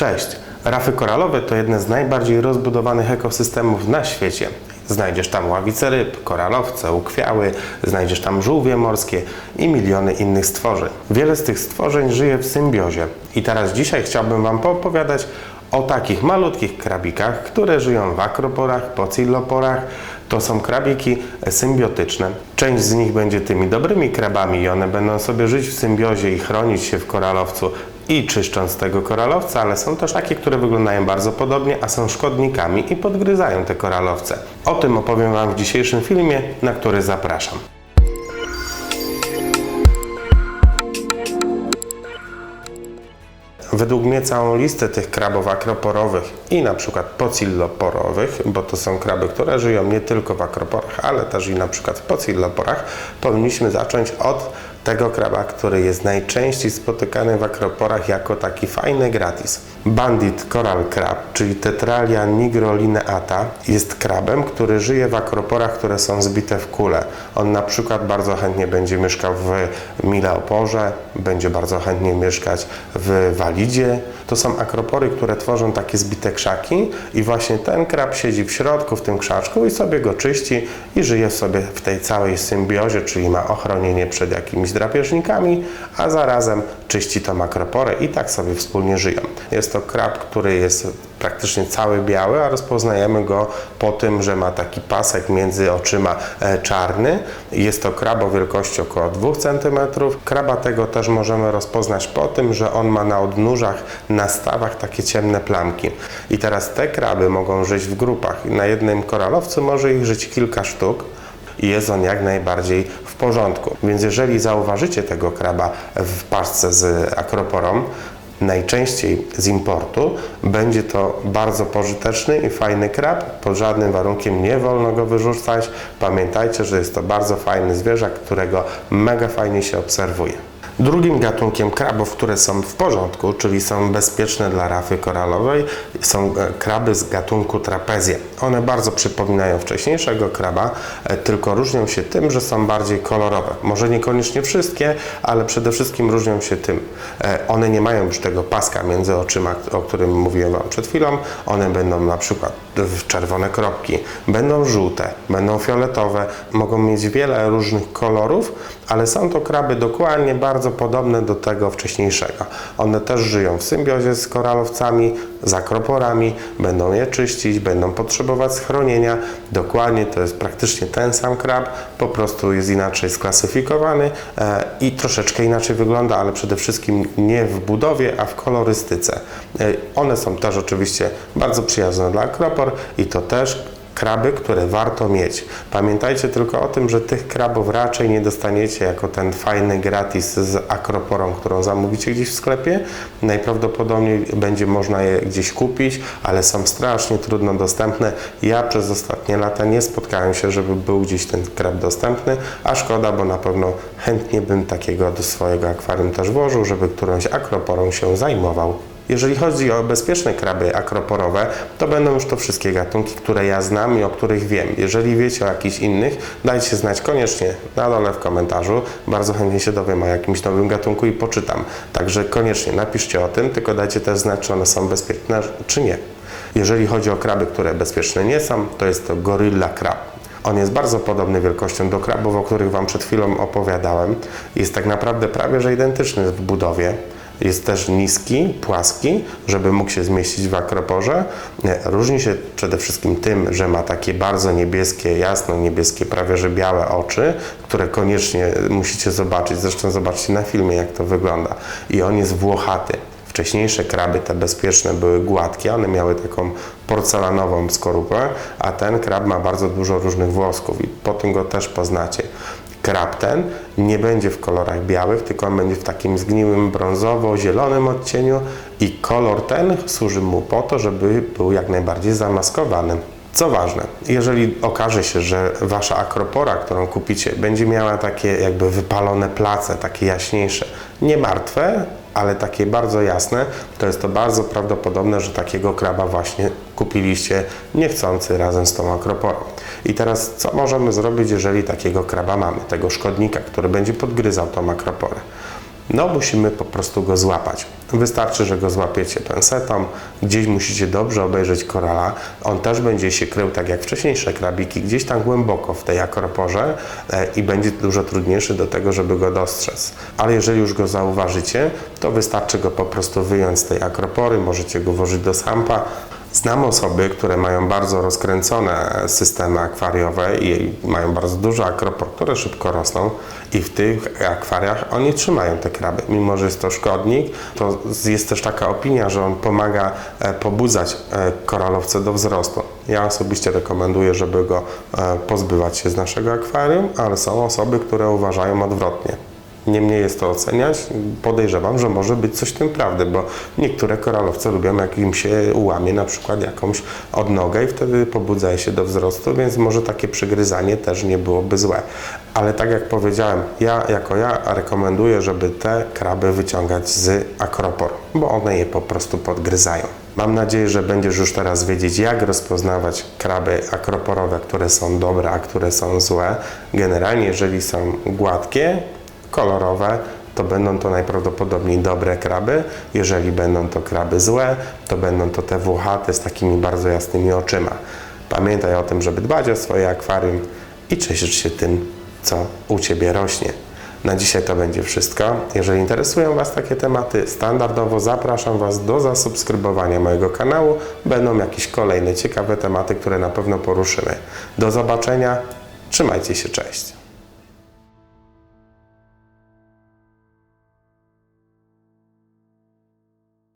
Cześć! Rafy koralowe to jedne z najbardziej rozbudowanych ekosystemów na świecie. Znajdziesz tam ławice ryb, koralowce, ukwiały, znajdziesz tam żółwie morskie i miliony innych stworzeń. Wiele z tych stworzeń żyje w symbiozie. I teraz dzisiaj chciałbym Wam poopowiadać o takich malutkich krabikach, które żyją w akroporach, pocilloporach. To są krabiki symbiotyczne. Część z nich będzie tymi dobrymi krabami i one będą sobie żyć w symbiozie i chronić się w koralowcu i czyszcząc tego koralowca, ale są też takie, które wyglądają bardzo podobnie, a są szkodnikami i podgryzają te koralowce. O tym opowiem Wam w dzisiejszym filmie, na który zapraszam. Według mnie całą listę tych krabów akroporowych i na przykład pocilloporowych, bo to są kraby, które żyją nie tylko w akroporach, ale też i na przykład w pocilloporach, powinniśmy zacząć od tego kraba, który jest najczęściej spotykany w akroporach jako taki fajny gratis. Bandit coral crab, czyli Tetralia nigrolineata, jest krabem, który żyje w akroporach, które są zbite w kule. On na przykład bardzo chętnie będzie mieszkał w Mileoporze, będzie bardzo chętnie mieszkać w Walidzie. To są akropory, które tworzą takie zbite krzaki i właśnie ten krab siedzi w środku w tym krzaczku i sobie go czyści i żyje sobie w tej całej symbiozie, czyli ma ochronienie przed jakimiś drapieżnikami, a zarazem czyści tą akroporę i tak sobie wspólnie żyją. Jest to krab, który jest praktycznie cały biały, a rozpoznajemy go po tym, że ma taki pasek między oczyma e, czarny. Jest to krab o wielkości około 2 cm. Kraba tego też możemy rozpoznać po tym, że on ma na odnóżach, na stawach takie ciemne plamki. I teraz te kraby mogą żyć w grupach. Na jednym koralowcu może ich żyć kilka sztuk i jest on jak najbardziej w porządku. Więc jeżeli zauważycie tego kraba w paczce z akroporą, najczęściej z importu, będzie to bardzo pożyteczny i fajny krab. Pod żadnym warunkiem nie wolno go wyrzucać. Pamiętajcie, że jest to bardzo fajny zwierzak, którego mega fajnie się obserwuje. Drugim gatunkiem krabów, które są w porządku, czyli są bezpieczne dla rafy koralowej, są e, kraby z gatunku trapezje. One bardzo przypominają wcześniejszego kraba, e, tylko różnią się tym, że są bardziej kolorowe. Może niekoniecznie wszystkie, ale przede wszystkim różnią się tym. E, one nie mają już tego paska między oczyma, o którym mówiłem Wam przed chwilą. One będą na przykład w czerwone kropki, będą żółte, będą fioletowe, mogą mieć wiele różnych kolorów, ale są to kraby dokładnie bardzo podobne do tego wcześniejszego. One też żyją w symbiozie z koralowcami, z akroporami, będą je czyścić, będą potrzebować schronienia. Dokładnie to jest praktycznie ten sam krab, po prostu jest inaczej sklasyfikowany e, i troszeczkę inaczej wygląda, ale przede wszystkim nie w budowie, a w kolorystyce. E, one są też oczywiście bardzo przyjazne dla akropor i to też kraby, które warto mieć. Pamiętajcie tylko o tym, że tych krabów raczej nie dostaniecie jako ten fajny gratis z akroporą, którą zamówicie gdzieś w sklepie. Najprawdopodobniej będzie można je gdzieś kupić, ale są strasznie trudno dostępne. Ja przez ostatnie lata nie spotkałem się, żeby był gdzieś ten krab dostępny, a szkoda, bo na pewno chętnie bym takiego do swojego akwarium też włożył, żeby którąś akroporą się zajmował. Jeżeli chodzi o bezpieczne kraby akroporowe, to będą już to wszystkie gatunki, które ja znam i o których wiem. Jeżeli wiecie o jakichś innych, dajcie znać koniecznie na dole w komentarzu. Bardzo chętnie się dowiem o jakimś nowym gatunku i poczytam. Także koniecznie napiszcie o tym, tylko dajcie też znać, czy one są bezpieczne, czy nie. Jeżeli chodzi o kraby, które bezpieczne nie są, to jest to gorilla krab. On jest bardzo podobny wielkością do krabów, o których Wam przed chwilą opowiadałem. Jest tak naprawdę prawie że identyczny w budowie. Jest też niski, płaski, żeby mógł się zmieścić w akroporze. Różni się przede wszystkim tym, że ma takie bardzo niebieskie, jasno niebieskie, prawie że białe oczy, które koniecznie musicie zobaczyć. Zresztą zobaczcie na filmie, jak to wygląda. I on jest włochaty. Wcześniejsze kraby, te bezpieczne, były gładkie, one miały taką porcelanową skorupę, a ten krab ma bardzo dużo różnych włosków i po tym go też poznacie krab ten nie będzie w kolorach białych, tylko on będzie w takim zgniłym brązowo-zielonym odcieniu i kolor ten służy mu po to, żeby był jak najbardziej zamaskowany. Co ważne, jeżeli okaże się, że wasza akropora, którą kupicie, będzie miała takie jakby wypalone place, takie jaśniejsze, nie martwe, ale takie bardzo jasne, to jest to bardzo prawdopodobne, że takiego kraba właśnie kupiliście niechcący razem z tą akroporą. I teraz co możemy zrobić, jeżeli takiego kraba mamy, tego szkodnika, który będzie podgryzał tą akroporę? No musimy po prostu go złapać. Wystarczy, że go złapiecie pensetą, gdzieś musicie dobrze obejrzeć korala. On też będzie się krył, tak jak wcześniejsze krabiki, gdzieś tam głęboko w tej akroporze e, i będzie dużo trudniejszy do tego, żeby go dostrzec. Ale jeżeli już go zauważycie, to wystarczy go po prostu wyjąć z tej akropory, możecie go włożyć do sampa. Znam osoby, które mają bardzo rozkręcone systemy akwariowe i mają bardzo dużo akropor, które szybko rosną i w tych akwariach oni trzymają te kraby. Mimo, że jest to szkodnik, to jest też taka opinia, że on pomaga e, pobudzać e, koralowce do wzrostu. Ja osobiście rekomenduję, żeby go e, pozbywać się z naszego akwarium, ale są osoby, które uważają odwrotnie. Niemniej jest to oceniać. Podejrzewam, że może być coś w tym prawdy, bo niektóre koralowce lubią, jak im się ułamie na przykład jakąś odnogę i wtedy pobudzają się do wzrostu, więc może takie przygryzanie też nie byłoby złe. Ale tak jak powiedziałem, ja jako ja rekomenduję, żeby te kraby wyciągać z akropor, bo one je po prostu podgryzają. Mam nadzieję, że będziesz już teraz wiedzieć, jak rozpoznawać kraby akroporowe, które są dobre, a które są złe. Generalnie, jeżeli są gładkie, kolorowe, to będą to najprawdopodobniej dobre kraby. Jeżeli będą to kraby złe, to będą to te włochate z takimi bardzo jasnymi oczyma. Pamiętaj o tym, żeby dbać o swoje akwarium i cieszyć się tym, co u Ciebie rośnie. Na dzisiaj to będzie wszystko. Jeżeli interesują Was takie tematy, standardowo zapraszam Was do zasubskrybowania mojego kanału. Będą jakieś kolejne ciekawe tematy, które na pewno poruszymy. Do zobaczenia. Trzymajcie się, cześć.